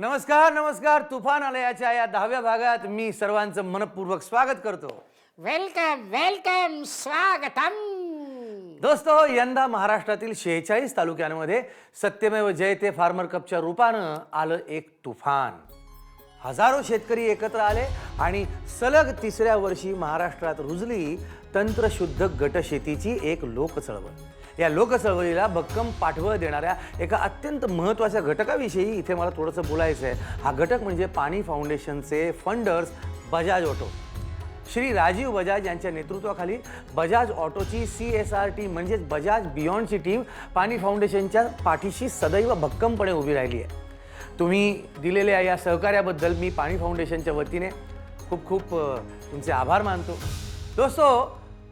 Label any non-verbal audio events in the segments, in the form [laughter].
नमस्कार नमस्कार. तुफान आलयाच्या या दहाव्या भागात मी सर्वांचं मनपूर्वक स्वागत करतो. वेलकम वेलकम स्वागतम. दोस्तो यंदा महाराष्ट्रातील शेहेचाळीस तालुक्यांमध्ये सत्यमेव जयते फार्मर कपच्या रूपानं आलं एक तुफान. हजारो शेतकरी एकत्र आले आणि सलग तिसऱ्या वर्षी महाराष्ट्रात रुजली तंत्रशुद्ध गटशेतीची एक लोकचळवळ. या लोकचळवळीला भक्कम पाठबळ देणाऱ्या एका अत्यंत महत्त्वाच्या घटकाविषयी इथे मला थोडंसं बोलायचं आहे. हा घटक म्हणजे पाणी फाउंडेशनचे फंडर्स बजाज ऑटो. श्री राजीव बजाज यांच्या नेतृत्वाखाली बजाज ऑटोची सी एस आर टी म्हणजेच बजाज बियॉन्डची टीम पाणी फाउंडेशनच्या पाठीशी सदैव भक्कमपणे उभी राहिली आहे. तुम्ही दिलेल्या या सहकार्याबद्दल मी पाणी फाउंडेशनच्या वतीने खूप खूप तुमचे आभार मानतो. दोस्तो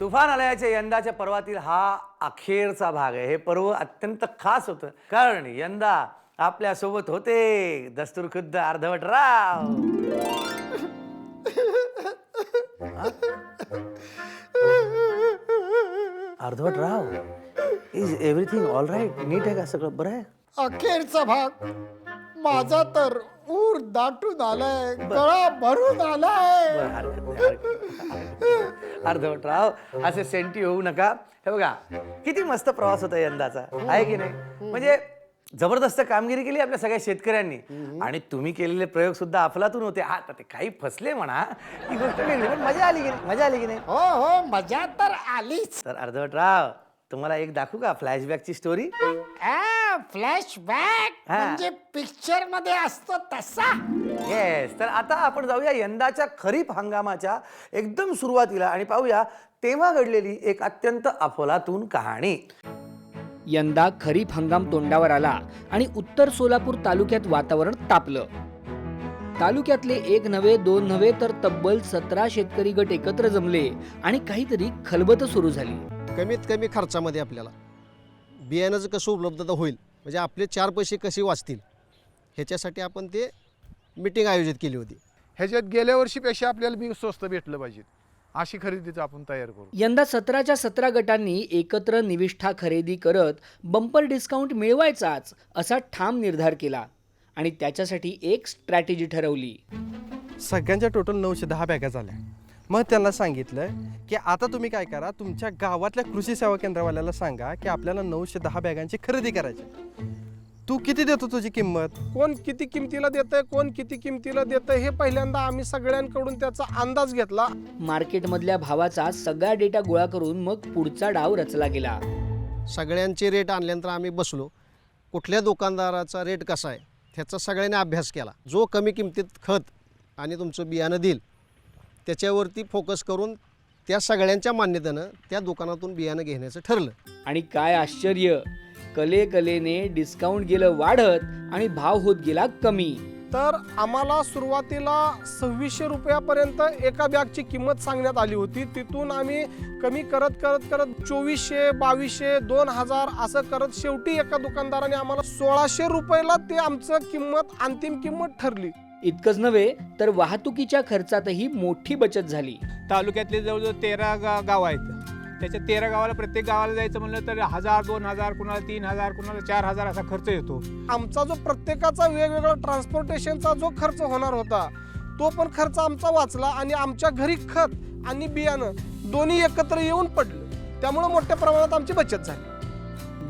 तुफान आलयाच्या यंदाच्या पर्वातील हा अखेरचा भाग आहे. हे पर्व अत्यंत खास होतं. कारण यंदा आपल्यासोबत होते दस्तूर खुद्द Ardhavat Rao. Ardhavat Rao is everything all right नीट आहे का सगळं? बरं आहे? अखेरचा भाग माझा तर ऊर दाटून आलाय गळा भरून आलाय. बरं, हरकत नाही, हरकत नाही. अर्धवट राव असे सेंटी होऊ नका. हे बघा किती मस्त प्रवास होता यंदाचा. आहे की नाही? म्हणजे जबरदस्त कामगिरी केली आपल्या सगळ्या शेतकऱ्यांनी. आणि तुम्ही केलेले प्रयोग सुद्धा अफलातून होते. हा आता ते काही फसले म्हणा. ही गोष्ट वेगळी पण मजा आली की नाही? मजा आली की नाही? हो हो मजा तर आलीच. तर अर्धवट राव तुम्हाला एक दाखवू का फ्लॅशबॅकची स्टोरी फ्लॅशबॅक हा. म्हणजे पिक्चरमध्ये असतो तसा. येस तर आता आपण जाऊया यंदाच्या खरीप हंगामाच्या एकदम सुरुवातीला आणि पाहूया तेव्हा घडलेली एक अत्यंत अफलातून कहाणी. यंदा खरीप हंगाम तोंडावर आला आणि उत्तर सोलापूर तालुक्यात वातावरण तापलं. तालुक्यातले एक नव्हे दोन नव्हे तर तब्बल सतरा शेतकरी गट एकत्र जमले आणि काहीतरी खलबत सुरू झाली. कमीत कमी खर्चामध्ये आपल्याला बियाण्याचं कसं उपलब्धता होईल. म्हणजे आपले चार पैसे कसे वाचतील? ह्याच्यासाठी आपण ते मिटिंग आयोजित केली होती. ह्याच्यात गेल्या वर्षीपेक्षा आपल्याला बी स्वस्त भेटलं पाहिजे. अशी खरेदीचं आपण तयार करू. यंदा सतराच्या सतरा गटांनी एकत्र निविष्ठा खरेदी करत बंपर डिस्काउंट मिळवायचाच असा ठाम निर्धार केला आणि त्याच्यासाठी एक स्ट्रॅटेजी ठरवली. सगळ्यांच्या टोटल नऊशे दहा बॅगा झाल्या. मग त्यांना सांगितलं की आता तुम्ही काय करा तुमच्या गावातल्या कृषी सेवा केंद्रवाल्याला सांगा की आपल्याला नऊशे दहा बॅगांची खरेदी करायची तू किती देतो तुझी किंमत? कोण किती किमतीला देतंय कोण किती किमतीला देतंय हे पहिल्यांदा आम्ही सगळ्यांकडून त्याचा अंदाज घेतला. मार्केटमधल्या भावाचा सगळा डेटा गोळा करून मग पुढचा डाव रचला गेला. सगळ्यांचे रेट आणल्यानंतर आम्ही बसलो. कुठल्या दुकानदाराचा रेट कसा आहे ह्याचा सगळ्यांनी अभ्यास केला. जो कमी किमतीत खत आणि तुमचं बियाणं देईल त्याच्यावरती फोकस करून त्या सगळ्यांच्या मान्यतेनं त्या दुकानातून बियाणं घेण्याचं ठरलं. आणि काय आश्चर्य कले कलेने डिस्काउंट गेलं वाढत आणि भाव होत गेला कमी. तर आम्हाला सुरुवातीला सव्वीसशे रुपयापर्यंत एका बॅगची किंमत सांगण्यात आली होती. तिथून आम्ही कमी करत करत करत चोवीसशे बावीसशे दोन हजार असं करत शेवटी एका दुकानदाराने आम्हाला सोळाशे रुपयाला ते आमचं किंमत अंतिम किंमत ठरली. इतकंच नव्हे तर वाहतुकीच्या खर्चातही मोठी बचत झाली. तालुक्यातले जवळजवळ तेरा गा गाव आहेत. त्याच्या तेरा गावाला प्रत्येक गावाला जायचं म्हणलं तर हजार दोन हजार कुणाला तीन हजार कुणाला चार हजार असा खर्च येतो. आमचा जो प्रत्येकाचा वेगवेगळा ट्रान्सपोर्टेशनचा जो खर्च होणार होता तो पण खर्च आमचा वाचला आणि आमच्या घरी खत आणि बियाणं दोन्ही एकत्र येऊन पडलं. त्यामुळे मोठ्या प्रमाणात आमची बचत झाली.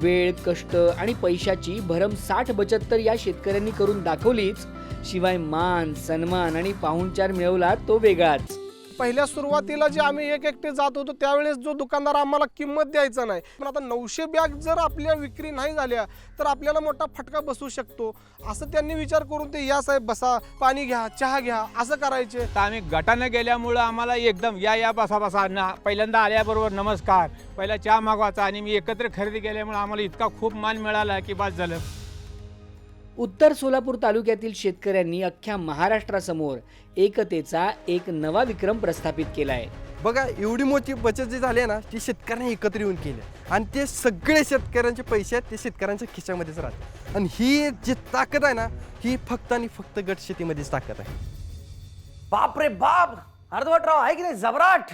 वेळ कष्ट आणि पैशाची भरमसाठ बचत तर या शेतकऱ्यांनी करून दाखवलीच. शिवाय मान सन्मान आणि पाहुणचार मिळवला तो वेगळाच. पहिल्या सुरुवातीला जे आम्ही एक एकटे जात होतो त्यावेळेस जो दुकानदार आम्हाला किंमत द्यायचा नाही. पण आता नऊशे बॅग जर आपल्या विक्री नाही झाल्या तर आपल्याला मोठा फटका बसू शकतो. असं त्यांनी विचार करून ते या साहेब बसा पाणी घ्या चहा घ्या असं करायचे. तर आम्ही गटानं गेल्यामुळं आम्हाला एकदम या या बसा बसा. ना पहिल्यांदा आल्याबरोबर नमस्कार. पहिला चहा मागवायचा आणि मी एकत्र खरेदी केल्यामुळे आम्हाला इतका खूप मान मिळाला की बस झालं. उत्तर सोलापूर तालुक्यातील शेतकऱ्यांनी अख्ख्या महाराष्ट्रासमोर एकतेचा एक नवा विक्रम प्रस्थापित केलाय. बघा एवढी मोठी बचत जी झाली आहे ना ती शेतकऱ्यांनी एकत्र येऊन केली आणि ते सगळे शेतकऱ्यांचे पैसे आहेत ते शेतकऱ्यांच्या खिशामध्येच राहतात. आणि ही जी ताकद आहे ना ही फक्त आणि फक्त गट शेतीमध्येच ताकद आहे. बाप रे बाप! अर्धवटराव आहे की नाही? जबराट.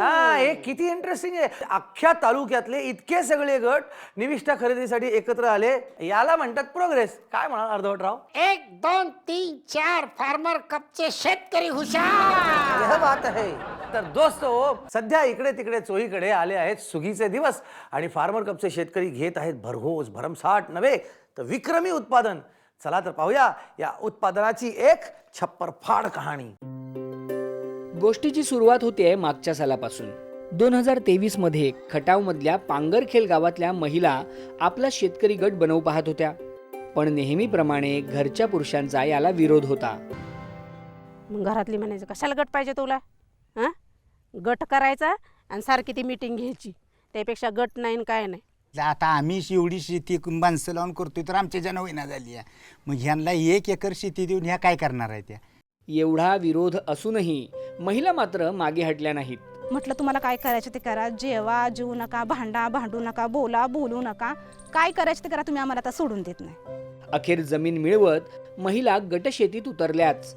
हा हे किती इंटरेस्टिंग आहे. अख्ख्या तालुक्यातले इतके सगळे गट निविष्ठा खरेदीसाठी एकत्र आले. याला म्हणतात प्रोग्रेस काय म्हणा अर्धवटराव? एक दोन तीन चार फार्मर कपचे शेतकरी हुशार. यह बात आहे. तर दोस्त हो सध्या इकडे तिकडे चोहीकडे आले आहेत. सुगीचे दिवस आणि फार्मर कपचे शेतकरी घेत आहेत. भरघोस भरमसाठ नव्हे तर विक्रमी उत्पादन. चला तर पाहूया या उत्पादनाची एक छप्पर फाड कहाणी. गोष्टीची सुरुवात होते मागच्या सालापासून. दोन हजार तेवीसमध्ये खटावमधल्या पांगरखेल गावातल्या महिला आपला शेतकरी गट बनवू पाहत होत्या. पण नेहमीप्रमाणे घरच्या पुरुषांचा याला विरोध होता. मग घरातली म्हणायचं कशाला गट पाहिजे तुला? हां? गट करायचा आणि सारखी ती मिटिंग घ्यायची. त्यापेक्षा गट नाही न काय नाही. आता आम्ही एवढी शेती माणसं लावून करतोय तर आमच्या ज्यानं होईना झाली आहे. मग ह्यांना एक एकर शेती देऊन ह्या काय करणार आहे त्या? एवढा विरोध असूनही महिला मात्र मागे हटल्या नाहीत. म्हटलं तुम्हाला काय करायचं ते करा. जेवा जेवू नका भांडा भांडू नका बोला बोलू नका. काय करायचं ते करा तुम्ही आम्हाला आता सोडून देत नाही. अखेर जमीन मिळवत महिला गटशेतीत उतरल्याच.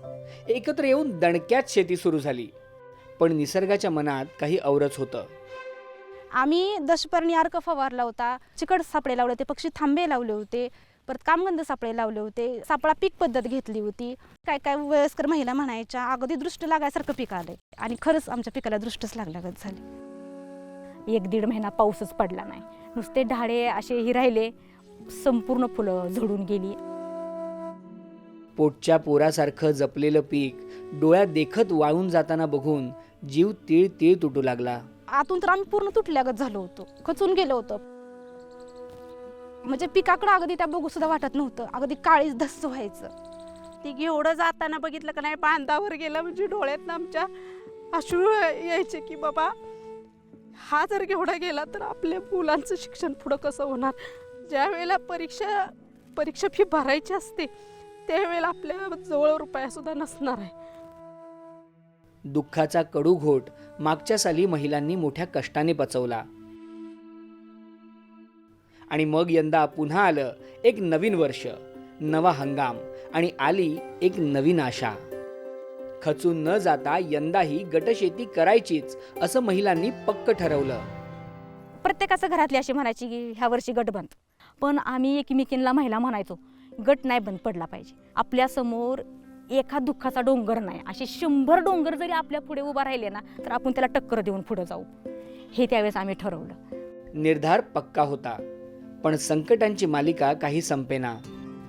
एकत्र येऊन दणक्यात शेती सुरू झाली. पण निसर्गाच्या मनात काही औरच होतं. आम्ही दशपर्णी अर्क फवारला होता. चिकट सापळे लावले होते पक्षी थांबे लावले होते. परत कामगंध सापळे लावले होते. सापळा पीक पद्धत घेतली होती. काय काय वयस्कर महिला म्हणायच्या अगदी दृष्ट लागायसारखं पीक आलंय. आणि खरंच आमच्या पिकाला दृष्टच लागल्यागत झाली. एक दीड महिना पाऊसच पडला नाही. नुसते ढाळे असेही राहिले संपूर्ण फुलं झडून गेली. पोटच्या पोरासारखं जपलेलं पीक डोळ्यात देखत वाळून जाताना बघून जीव तीळ तीळ तुटू लागला. आतून तर आम्ही पूर्ण तुटल्यागत झालो होतो. खचून गेलो होतो. म्हणजे पिकाकडं अगदी त्या बघू सुद्धा वाटत नव्हतं. अगदी काळीच धस्स व्हायचं. ती घेवडं जाताना बघितलं का नाही बांधावर गेला म्हणजे डोळ्यात आमच्या अश्रू यायचे की बाबा हा जर घेवडा गेला तर आपल्या मुलांचं शिक्षण पुढं कसं होणार? ज्या वेळेला परीक्षा परीक्षा फी भरायची असते त्यावेळेला आपल्या जवळ रुपया सुद्धा नसणार आहे. दुःखाचा कडू घोट मागच्या साली महिलांनी मोठ्या कष्टाने पचवला. आणि मग यंदा पुन्हा आलं एक नवीन वर्ष नवा हंगाम आणि आली एक नवीन आशा. खचून न जाता यंदाही गटशेती करायचीच असं महिलांनी पक्क ठरवलं. प्रत्येकाचं घरातली अशी म्हणायची की ह्या वर्षी गट बंद. पण आम्ही एकमेकींना महिला म्हणायचो गट नाही बंद पडला पाहिजे. आपल्यासमोर एका दुःखाचा डोंगर नाही. असे शंभर डोंगर जरी आपल्या पुढे उभा राहिले ना तर आपण त्याला टक्कर देऊन पुढे जाऊ. हे त्यावेळेस आम्ही ठरवलं. निर्धार पक्का होता. पण संकटांची मालिका काही संपेना.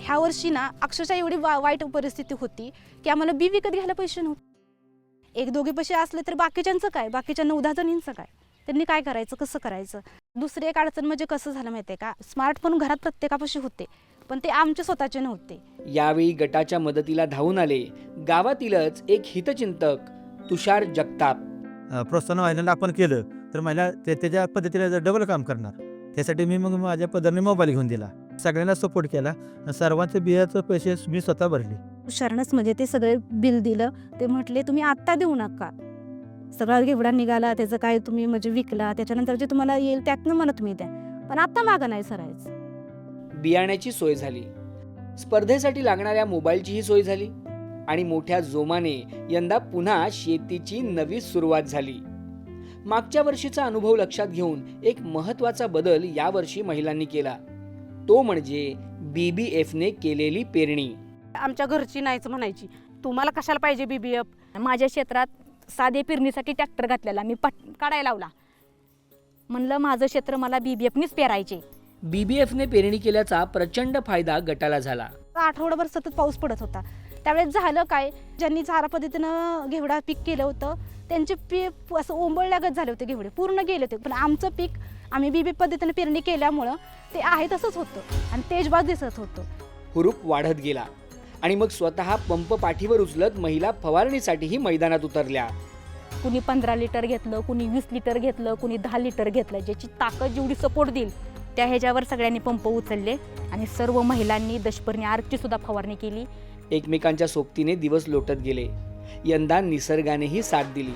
ह्या वर्षी ना अक्षरशः एवढी वा वाईट परिस्थिती होती की आम्हाला बी विकत घ्यायला पैसे नव्हते. एक दोघे पैसे असले तर बाकीच्यांचं काय? बाकीच्या नऊ दहा जणींचं काय? त्यांनी काय करायचं? कसं करायचं? दुसरी एक अडचण म्हणजे कसं झालं माहिती आहे का? स्मार्टफोन घरात प्रत्येकापाशी होते पण ते आमचे स्वतःचे नव्हते. यावेळी गटाच्या मदतीला धावून आले गावातीलच एक हितचिंतक तुषार जगताप. प्रोत्साहन महिलांना आपण केलं तर महिला ते त्याच्या पद्धतीने डबल काम करणार. त्यासाठी मी मग माझ्या पदरने मोबाईल घेऊन दिला. सगळ्यांना सपोर्ट केला. आणि सर्वांचे बियाचं पैसे मी स्वतः भरले. हुशारनंच म्हणजे ते सगळे बिल दिलं. ते म्हटले तुम्ही आत्ता देऊ नका. सगळा घेवडा निघाला त्याचं काय तुम्ही म्हणजे विकला त्याच्यानंतर जे तुम्हाला येईल त्यातनं मला तुम्ही द्या. पण आत्ता मागं नाही सरायचं. बियाण्याची सोय झाली. स्पर्धेसाठी लागणाऱ्या मोबाईलचीही सोय झाली. आणि मोठ्या जोमाने यंदा पुन्हा शेतीची नवी सुरुवात झाली. मागच्या वर्षीचा अनुभव लक्षात घेऊन एक महत्त्वाचा बदल यावर्षी महिलांनी केला. तो म्हणजे बीबीएफने केलेली पेरणी. आमच्या घरची नाहीच म्हणायची. तुम्हाला कशाला पाहिजे बीबीएफ माझ्या क्षेत्रात साधे पेरणीसाठी ट्रॅक्टर घातलेला. मी पट काढायला लावला. म्हणलं माझं क्षेत्र मला बी बी एफनीच पेरायचे. बीबीएफने पेरणी केल्याचा प्रचंड फायदा गटाला झाला. आठवडाभर सतत पाऊस पडत होता. त्यावेळेस झालं काय? ज्यांनी चारा पद्धतीनं घेवडा पीक केलं होतं त्यांचे पीक असं ओंबळल्यागत झाले होते घेवडे. पूर्ण गेले होते. पण आमचं पीक आम्ही बीबी पद्धतीने पेरणी केल्यामुळं ते आहे तसंच होतं. आणि तेजबाज दिसत होतं. हुरूप वाढत गेला. आणि मग स्वतः पंप पाठीवर उचलत महिला फवारणीसाठीही मैदानात उतरल्या. कुणी पंधरा लिटर घेतलं कुणी वीस लिटर घेतलं कुणी दहा लिटर घेतलं ज्याची ताकद जेवढी सपोर्ट देईल त्या ह्याच्यावर सगळ्यांनी पंप उचलले आणि सर्व महिलांनी दशपर्णी आर्कची सुद्धा फवारणी केली. एकमेकांच्या सोबतीने दिवस लोटत गेले. यंदा निसर्गानेही साथ दिली.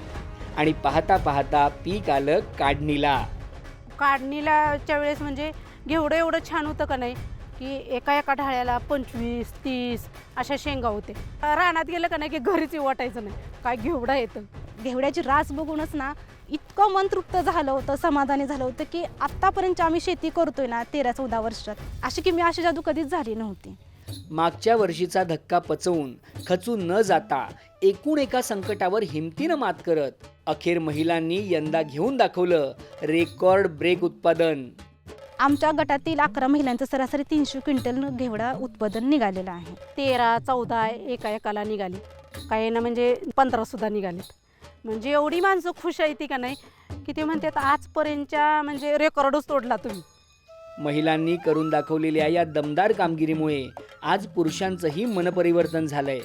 आणि पाहता पाहता पीक आलं काढणीला. काढणीलाच्या वेळेस म्हणजे घेवडं एवढं छान होतं का नाही की एका एका ढाळ्याला पंचवीस तीस अशा शेंगा होते. रानात गेलं का नाही की घरीच वाटायचं नाही. काय घेवडा येतं घेवड्याची रास बघूनच ना इतकं मन तृप्त झालं होतं समाधानी झालं होतं की आत्तापर्यंत आम्ही शेती करतोय ना तेरा चौदा वर्षात अशी की मी अशी जादू कधीच झाली नव्हती. मागच्या वर्षीचा धक्का पचवून खचून न जाता एकूण एका संकटावर हिमतीनं मात करत अखेर महिलांनी यंदा घेऊन दाखवलं रेकॉर्ड ब्रेक उत्पादन. आमच्या गटातील अकरा महिलांचं सरासरी तीनशे क्विंटल घेवडा उत्पादन निघालेलं आहे. तेरा चौदा एका एकाला निघाली. काही ना म्हणजे पंधरा सुद्धा निघालीत. म्हणजे एवढी माणसं खुश आहे ती का नाही? की ते म्हणतात आजपर्यंतच्या म्हणजे रेकॉर्डच तोडला तुम्ही. महिलांनी करून दाखवलेल्या या दमदार कामगिरीमुळे आज पुरुषांचंही मनपरिवर्तन झालंय.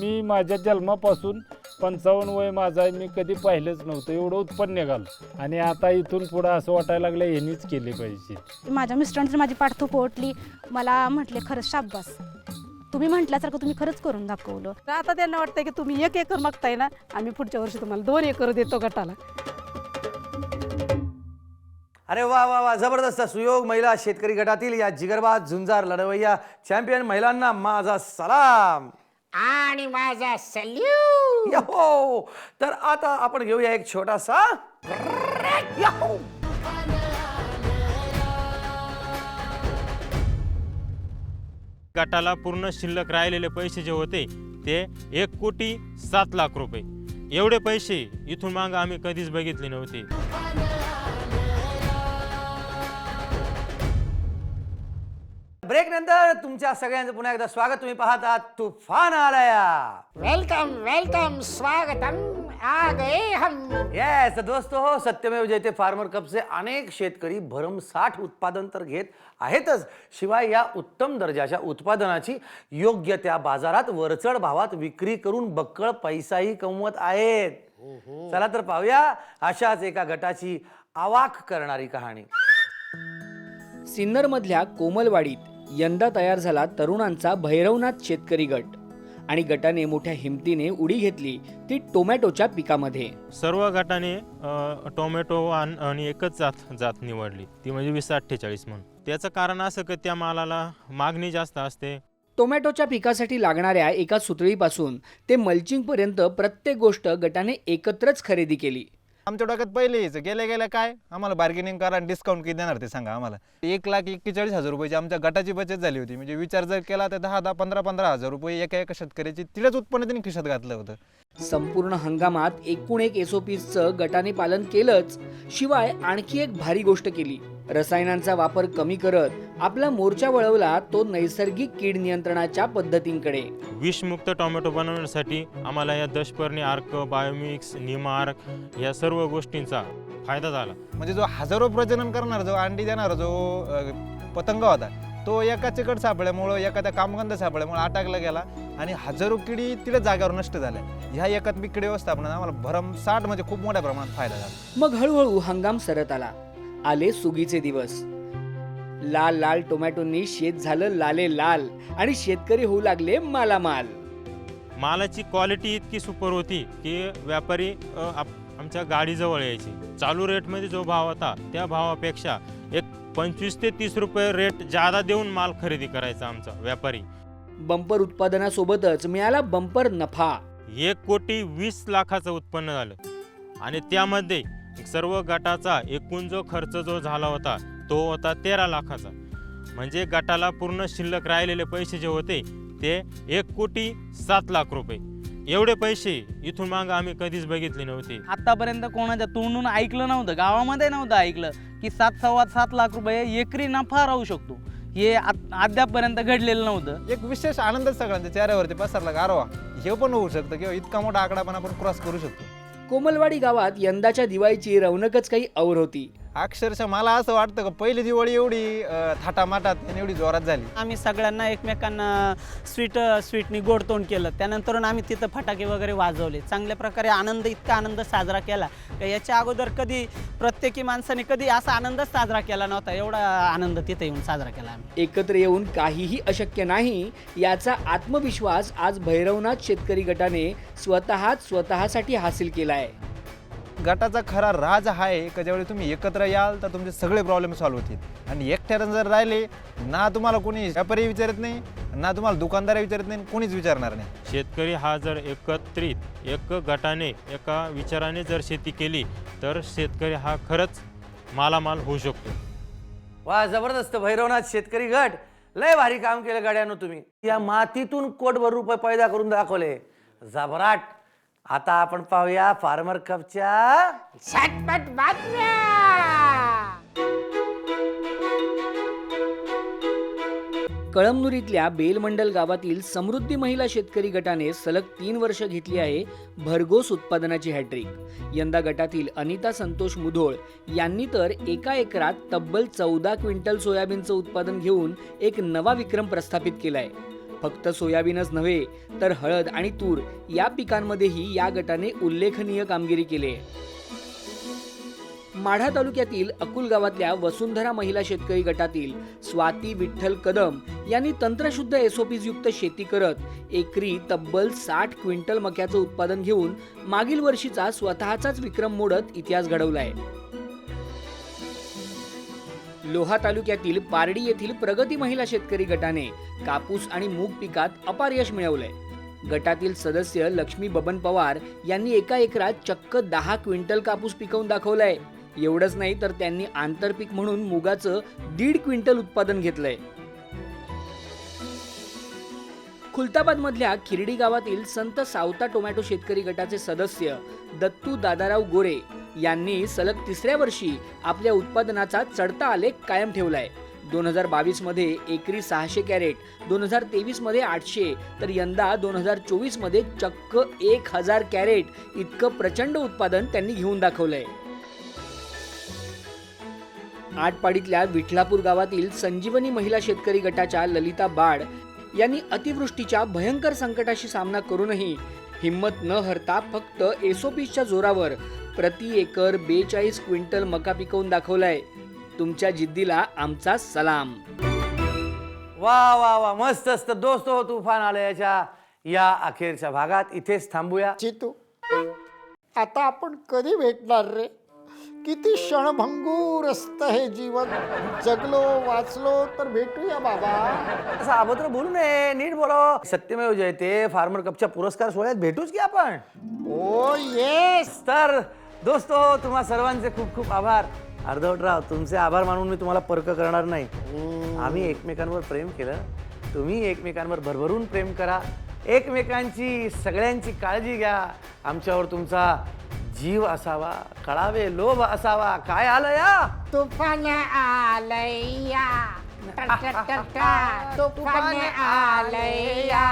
मी माझ्या जन्मापासून पंचावन्न वय माझं आहे मी कधी पाहिलंच नव्हतं एवढं उत्पन्न निघालं. आणि आता इथून पुढं असं वाटायला लागलं ह्यांनीच केले पाहिजे. माझ्या मिस्टरांची माझी पाठथू पोटली मला म्हटले खरंच शाब्बास तुम्ही म्हटल्यासारखं तुम्ही खरंच करून दाखवलं. तर आता त्यांना वाटतंय की तुम्ही एक एकर मागताय ना आम्ही पुढच्या वर्षी तुम्हाला दोन एकर देतो गटाला. अरे वा वा वा जबरदस्त. सुयोग महिला शेतकरी गटातील या जिगरबाज झुंजार लढवय्या चॅम्पियन महिलांना माझा सलाम. आणि माझा सल्यू याहो! तर आता आपण घेऊया एक छोटासा याहो! गटाला पूर्ण शिल्लक राहिलेले पैसे जे होते ते एक कोटी सात लाख रुपये. एवढे पैसे इथून मागं आम्ही कधीच बघितले नव्हते. ब्रेक नंतर तुमच्या सगळ्यांचं पुन्हा एकदा स्वागत. तुम्ही पाहत आहात तुफान आलाया. वेलकम वेलकम स्वागतम. आ गए हम येस दोस्त हो सत्यमेव जयते फार्मर कपचे अनेक शेतकरी भरमसाठ उत्पादन तर घेत आहेतच. शिवाय या उत्तम दर्जाच्या उत्पादनाची योग्य त्या बाजारात वरचढ भावात विक्री करून बक्कळ पैसाही कमवत आहेत. चला तर पाहूया अशाच एका गटाची आवाक करणारी कहाणी. सिन्नरमधल्या कोमलवाडीत यंदा तयार झाला तरुणांचा भैरवनाथ शेतकरी गट. आणि गटाने मोठ्या हिमतीने उडी घेतली ती टोमॅटोच्या पिकामध्ये. सर्व गटाने अ, टोमॅटो आण- आणि एकच जात जात निवडली. ती म्हणजे वीस अठ्ठेचाळीस म्हणून. त्याचं कारण असं की त्या मालाला मागणी जास्त असते. टोमॅटोच्या पिकासाठी लागणाऱ्या एका सुतळीपासून ते मल्चिंगपर्यंत प्रत्येक गोष्ट गटाने एकत्रच खरेदी केली. आमच्या डोक्यात पहिले यायचं गेल्या गेल्या काय? आम्हाला बार्गेनिंग करा आणि डिस्काउंट किती देणार ते सांगा आम्हाला. एक लाख एक्केचाळीस हजार रुपयाची आमच्या गटाची बचत झाली होती. म्हणजे विचार जर केला तर दहा दहा पंधरा पंधरा हजार रुपये एका एका शेतकऱ्याची तिलाच उत्पन्न त्यांनी खिशात घातलं होतं. संपूर्ण हंगामात एकूण एक एसओपीचं गटाने पालन केलंच शिवाय आणखी एक भारी गोष्ट केली. रसायनांचा वापर कमी करत आपला मोर्चा वळवला तो नैसर्गिक कीड नियंत्रणाच्या पद्धतींकडे. विषमुक्त टोमॅटो बनवण्यासाठी आम्हाला या दशपर्णी आर्क बायोमिक्स निमार्क या सर्व गोष्टींचा फायदा झाला. म्हणजे जो हजारो प्रजनन करणारा जो अंडी देणारा जो अं, पतंग होता तो एका चिकट सापळ्यामुळं एखाद्या कामगंध सापळ्यामुळे अटकला गेला आणि हजारो किडी तिला जागेवर नष्ट झाल्या. ह्या एकात्मिक किडी व्यवस्थापनात आम्हाला भरमसाठ म्हणजे खूप मोठ्या प्रमाणात फायदा झाला. मग हळूहळू हंगाम सरत आला. आले सुगीचे दिवस. लाल लाल टोमॅटोंनी शेत झालं लाले लाल आणि शेतकरी होऊ लागले मालामाल. मालाची क्वालिटी इतकी सुपर होती की व्यापारी अ, आप- आमच्या गाडीजवळ यायचे. चालू रेटमध्ये जो भाव होता त्या भावापेक्षा एक पंचवीस ते तीस रुपये रेट जादा देऊन माल खरेदी करायचा आमचा व्यापारी. बंपर उत्पादनासोबतच मिळाला बंपर नफा. एक कोटी वीस लाखाचं उत्पन्न झालं. आणि त्यामध्ये सर्व गटाचा एकूण जो खर्च जो झाला होता तो होता तेरा लाखाचा. म्हणजे गटाला पूर्ण शिल्लक राहिलेले पैसे जे होते ते एक कोटी सात लाख रुपये. एवढे पैसे इथून माग आम्ही कधीच बघितले नव्हते. आतापर्यंत कोणाच्या तोंडून ऐकलं नव्हतं गावामध्ये नव्हतं ऐकलं की सात सव्वा सात लाख रुपये एकरी नफा राहू शकतो. हे आ- अद्यापपर्यंत घडलेलं नव्हतं. एक विशेष आनंद सगळ्यांच्या चेहऱ्यावरती पसरला गारवा. हे पण होऊ शकतं किंवा इतका मोठा आकडा पण आपण क्रॉस करू शकतो. कोमलवाडी गावात यंदाच्या दिवाळीची रौनकच काही और होती. अक्षरशः मला असं वाटतं का पहिली दिवाळी एवढी थाटामाटात आणि एवढी जोरात झाली. आम्ही सगळ्यांना एकमेकांना स्वीट स्वीटनी गोड तोंड केलं. त्यानंतर आम्ही तिथं फटाके वगैरे वाजवले. चांगल्या प्रकारे आनंद इतका आनंद साजरा केला का याच्या अगोदर कधी प्रत्येकी माणसाने कधी असा आनंदच साजरा केला नव्हता. एवढा आनंद तिथे येऊन साजरा केला आम्ही. एकत्र येऊन काहीही अशक्य नाही याचा आत्मविश्वास आज भैरवनाथ शेतकरी गटाने स्वतःच स्वतःसाठी हासिल केलाय. गटाचा खरा राज हा आहे का ज्यावेळी तुम्ही एकत्र याल तर तुमचे सगळे प्रॉब्लेम सॉल्व्ह होतील. आणि एकट्यानं जर राहिले ना तुम्हाला कोणी व्यापारी विचारत नाही ना तुम्हाला दुकानदार विचारत नाही कोणीच विचारणार नाही. शेतकरी हा जर एकत्रित एक गटाने एका विचाराने जर शेती केली तर शेतकरी हा खरंच मालामाल होऊ शकतो. वा जबरदस्त. भैरवनाथ शेतकरी गट. लय भारी काम केलं गाड्यानं तुम्ही. या मातीतून कोटभर रुपये पैदा करून दाखवले. जबराट. आता आपण पाहूया फार्मर कपच्या झटपट बातम्या. कळमनुरीतल्या बेलमंडल गावातील समृद्धी महिला शेतकरी गटाने सलग तीन वर्ष घेतली आहे भरघोस उत्पादनाची हॅट्रिक. यंदा गटातील अनिता संतोष मुधोळ यांनी तर एका एकरात तब्बल चौदा क्विंटल सोयाबीनचं उत्पादन घेऊन एक नवा विक्रम प्रस्थापित केलाय. फक्त सोयाबीनच नव्हे तर हळद आणि तूर या पिकांमध्येही या गटाने उल्लेखनीय कामगिरी केली आहे. माढा तालुक्यातील अकुल गावातल्या वसुंधरा महिला शेतकरी गटातील स्वाती विठ्ठल कदम यांनी तंत्रशुद्ध एसओपीज युक्त शेती करत एकरी तब्बल साठ क्विंटल मक्याचं उत्पादन घेऊन मागील वर्षीचा स्वतःचाच विक्रम मोडत इतिहास घडवलाय. लोहा तालुक्यातील पारडी येथील प्रगती महिला शेतकरी गटाने कापूस आणि मूग पिकात अपार यश मिळवलंय. गटातील सदस्य लक्ष्मी बबन पवार यांनी एका एकरात चक्क दहा क्विंटल कापूस पिकवून दाखवलाय. एवढंच नाही तर त्यांनी आंतरपीक म्हणून मुगाचं दीड क्विंटल उत्पादन घेतलंय. खुलताबाद मधल्या खिरडी गावातील संत सावता टोमॅटो शेतकरी गटाचे सदस्य दत्तू दादाराव गोरे यांनी सलग तिसऱ्या वर्षी आपल्या उत्पादनाचा चढता आलेख कायम ठेवलाय. दोन हजार बावीसमध्ये एकरी सहाशे कॅरेट दोन हजार तेवीसमध्ये आठशे तर यंदा दोन हजार चोवीसमध्ये चक्क एक हजार कॅरेट इतकं प्रचंड उत्पादन त्यांनी घेऊन दाखवलंय. आटपाडीतल्या विठलापूर गावातील संजीवनी महिला शेतकरी गटाच्या ललिता बाड यांनी अतिवृष्टीच्या भयंकर संकटाशी सामना करूनही हिंमत न हरता फक्त एसओपीच्या जोरावर प्रति एकर बेचाळीस क्विंटल मका पिकवून दाखवलाय. तुमच्या जिद्दीला आमचा सलाम. वा वा वा. मस्त असत दोस्त हो तुफान आलं याच्या. या अखेरच्या भागात इथेच थांबूया. चितू आता आपण कधी भेटणार रे? किती क्षणभंगूर असतं हे जीवन. जगलो वाचलो तर भेटूया बाबा. असं अभद्र बोलू नये नीट बोलाव सत्यमेव जयते फार्मर कपच्या पुरस्कार सोहळ्यात भेटूच की आपण? ओ येस तर दोस्तो तुम्हा सर्वांचे खूप खूप आभार. अर्धवटराव तुमचे आभार मानून मी तुम्हाला पर्क करणार नाही. आम्ही एकमेकांवर प्रेम केलं. तुम्ही एकमेकांवर भरभरून प्रेम करा. एकमेकांची सगळ्यांची काळजी घ्या. आमच्यावर तुमचा जीव असावा कळावे लोभ असावा. काय आलं या [laughs] तुफान आलया तुफान आलया